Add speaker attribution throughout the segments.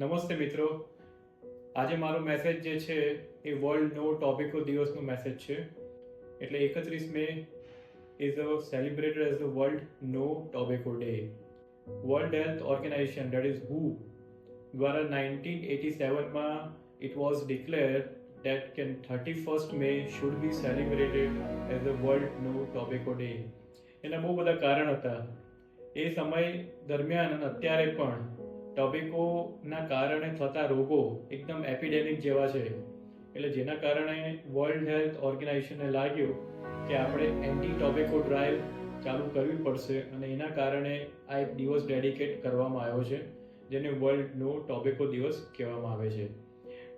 Speaker 1: નમસ્તે મિત્રો. આજે મારો મેસેજ જે છે એ વર્લ્ડ નો ટોપિકો દિવસનો મેસેજ છે. એટલે એકત્રીસ May is a celebrated as the world no tobacco day world health organization that is હુ દ્વારા nineteen eighty સેવનમાં it was declare that can 31st May should be celebrated as a world no tobacco day એના બહુ બધા કારણ હતા. એ સમય દરમિયાન અને અત્યારે પણ ટોબેકોના કારણે થતા રોગો એકદમ એપિડેમિક જેવા છે. એટલે જેના કારણે વર્લ્ડ હેલ્થ ઓર્ગેનાઇઝેશનને લાગ્યું કે આપણે એન્ટી ટોબેકો ડ્રાઈવ ચાલુ કરવી પડશે અને એના કારણે આ એક દિવસ ડેડિકેટ કરવામાં આવ્યો છે, જેને વર્લ્ડનો ટોબેકો દિવસ કહેવામાં આવે છે.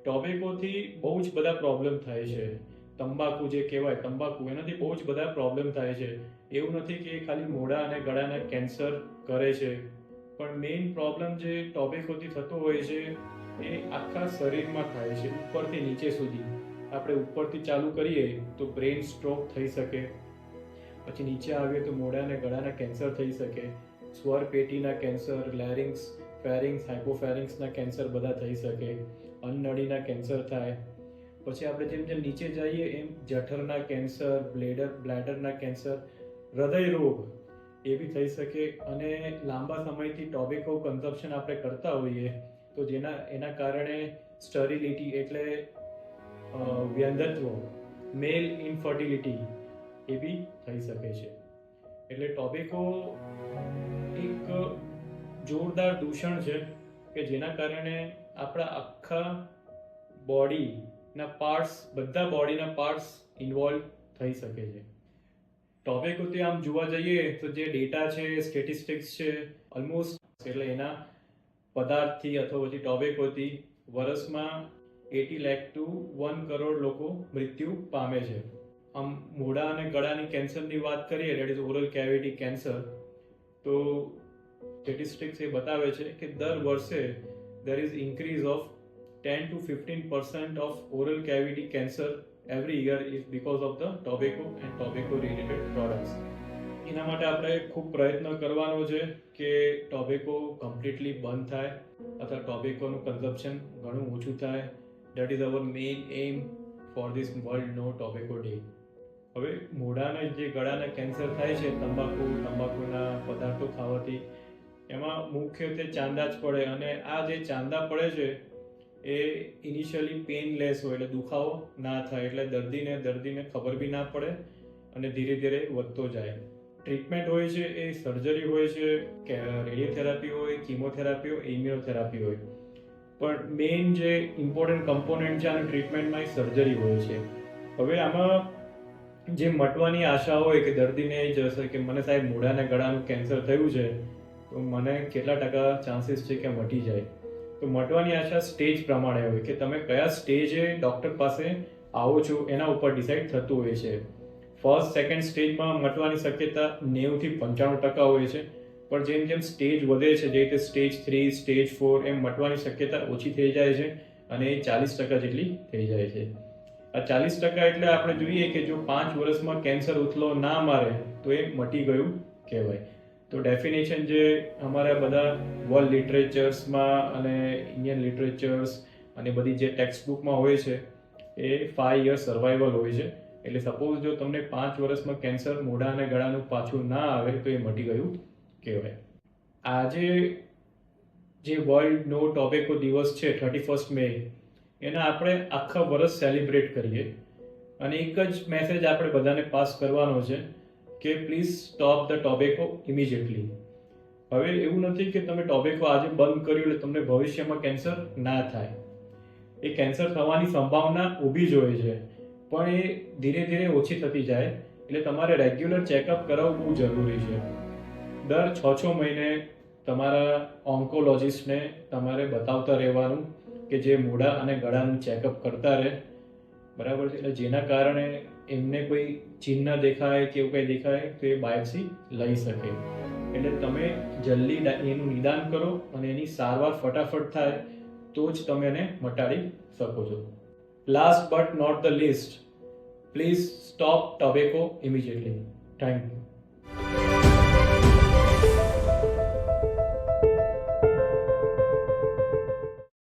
Speaker 1: ટોબેકોથી બહુ જ બધા પ્રોબ્લેમ થાય છે. તંબાકુ જે કહેવાય, તંબાકુ એનાથી બહુ જ બધા પ્રોબ્લેમ થાય છે. એવું નથી કે ખાલી મોઢા અને ગળાને કેન્સર કરે છે. પણ મેઇન પ્રોબ્લેમ જે ટોબેકોથી થતો હોય છે, એ આખા શરીરમાં થાય છે, ઉપરથી નીચે સુધી. આપણે ઉપરથી ચાલુ કરીએ તો બ્રેઇન સ્ટ્રોક થઈ શકે. પછી નીચે આવીએ તો મોઢાને ગળાના કેન્સર થઈ શકે. સ્વર પેટીના કેન્સર લેરિંગ્સ ફેરિંગ્સ હાઇપોફેરિંગ્સના કેન્સર બધા થઈ શકે. અન્નળીના કેન્સર થાય. પછી આપણે જેમ જેમ નીચે જઈએ એમ જઠરના કેન્સર બ્લેડર બ્લેડરના કેન્સર હૃદય રોગ એ બી થઈ શકે અને લાંબા સમયથી ટોબેકો કન્ઝપ્શન આપણે કરતા હોઈએ, તો જેના, એના કારણે સ્ટરિલિટી એટલે વ્યંધત્વ મેલ ઇનફર્ટિલિટી એ બી થઈ શકે છે. એટલે ટોબેકો એક જોરદાર દૂષણ છે કે જેના કારણે આપણા આખા બોડીના પાર્ટ્સ બધા બોડીના પાર્ટ્સ ઇન્વોલ્વ થઈ શકે છે. ટોબેકોથી આમ જોવા જઈએ તો જે ડેટા છે સ્ટેટિસ્ટિક્સ છે ઓલમોસ્ટ એટલે એના પદાર્થથી અથવા પછી ટોબેકોથી વર્ષમાં એટી લેખ ટુ વન કરોડ લોકો મૃત્યુ પામે છે. આમ મોઢા અને ગળાની કેન્સરની વાત કરીએ that is oral cavity cancer તો સ્ટેટિસ્ટિક્સ એ બતાવે છે કે દર વર્ષે there is increase of 10 to 15 percent of oral cavity cancer every year is because of the tobacco and tobacco related products એના માટે આપણે ખૂબ પ્રયત્ન કરવાનો છે કે ટોબેકો કમ્પ્લીટલી બંધ થાય, અથવા ટોબેકોનું કન્ઝપ્શન ઘણું ઓછું થાય. That is our main aim for this world no tobacco day હવે મોઢાના જે ગળાના કેન્સર થાય છે, તંબાકુ, તંબાકુના પદાર્થો ખાવાથી, એમાં મુખ્યત્વે ચાંદા જ પડે. અને આ જે ચાંદા પડે છે એ ઇનિશિયલી પેનલેસ હોય એટલે દુખાવો ના થાય એટલે દર્દીને દર્દીને ખબર બી ના પડે અને ધીરે ધીરે વધતો જાય. ટ્રીટમેન્ટ હોય છે એ સર્જરી હોય છે, કે રેડિયોથેરાપી હોય કિમોથેરાપી હોય ઇમ્યુનોથેરાપી હોય. પણ મેઇન જે ઇમ્પોર્ટન્ટ કમ્પોનન્ટ છે આની ટ્રીટમેન્ટમાં એ સર્જરી હોય છે. હવે આમાં જે મટવાની આશા હોય કે દર્દીને એ જશે કે મને સાહેબ મોઢાના ગળાનું કેન્સર થયું છે, તો મને કેટલા ટકા ચાન્સીસ છે કે મટી જાય? તો મટવાની આશા સ્ટેજ પ્રમાણે હોય કે તમે કયા સ્ટેજે ડૉક્ટર પાસે આવો છો, એના ઉપર ડિસાઇડ થતું હોય છે. ફર્સ્ટ સેકન્ડ સ્ટેજમાં મટવાની શક્યતા નેવુંથી પંચાણું ટકા હોય છે. પણ જેમ જેમ સ્ટેજ વધે છે, જે રીતે સ્ટેજ થ્રી સ્ટેજ ફોર એમ મટવાની શક્યતા ઓછી થઈ જાય છે અને એ ચાલીસ ટકા જેટલી થઈ જાય છે. આ ચાલીસ ટકા એટલે આપણે જોઈએ કે જો પાંચ વર્ષમાં કેન્સર ઉથલો ના મારે, તો એ મટી ગયું કહેવાય. તો ડેફિનેશન જે અમારા બધા વર્લ્ડ લિટરેચર્સમાં અને ઇન્ડિયન લિટરેચર્સ અને બધી જે ટેક્સ્ટ બુકમાં હોય છે, એ ફાઈવ યર સર્વાઈવલ હોય છે. એટલે સપોઝ જો તમને પાંચ વર્ષમાં કેન્સર મોઢા અને ગળાનું પાછું ના આવે, તો એ મટી ગયું કહેવાય. આજે જે વર્લ્ડનો ટોબેકો દિવસ છે થર્ટી ફર્સ્ટ મે એના આપણે આખા વર્ષ સેલિબ્રેટ કરીએ. અને એક જ મેસેજ આપણે બધાને પાસ કરવાનો છે. કે please stop the tobacco immediately હવે એવું નથી કે તમે ટોબેકો આજે બંધ કર્યું એટલે તમને ભવિષ્યમાં કેન્સર ના થાય. એ કેન્સર થવાની સંભાવના ઊભી જ હોય છે. પણ એ ધીરે ધીરે ઓછી થતી જાય એટલે તમારે રેગ્યુલર ચેકઅપ કરાવવું બહુ જરૂરી છે. દર છ છ મહિને તમારા ઓન્કોલોજિસ્ટને તમારે બતાવતા રહેવાનું કે જે મોઢા અને ગળાનું ચેકઅપ કરતા રહે. બરાબર છે? એટલે જેના કારણે એમને કોઈ ચિહ્ન દેખાય કે એવું કંઈ દેખાય તો એ બાયોપ્સી લઈ શકે. એટલે તમે જલ્દી એનું નિદાન કરો અને એની સારવાર ફટાફટ થાય તો જ તમે એને મટાડી શકો છો. Last but not the least please stop tobacco immediately thank you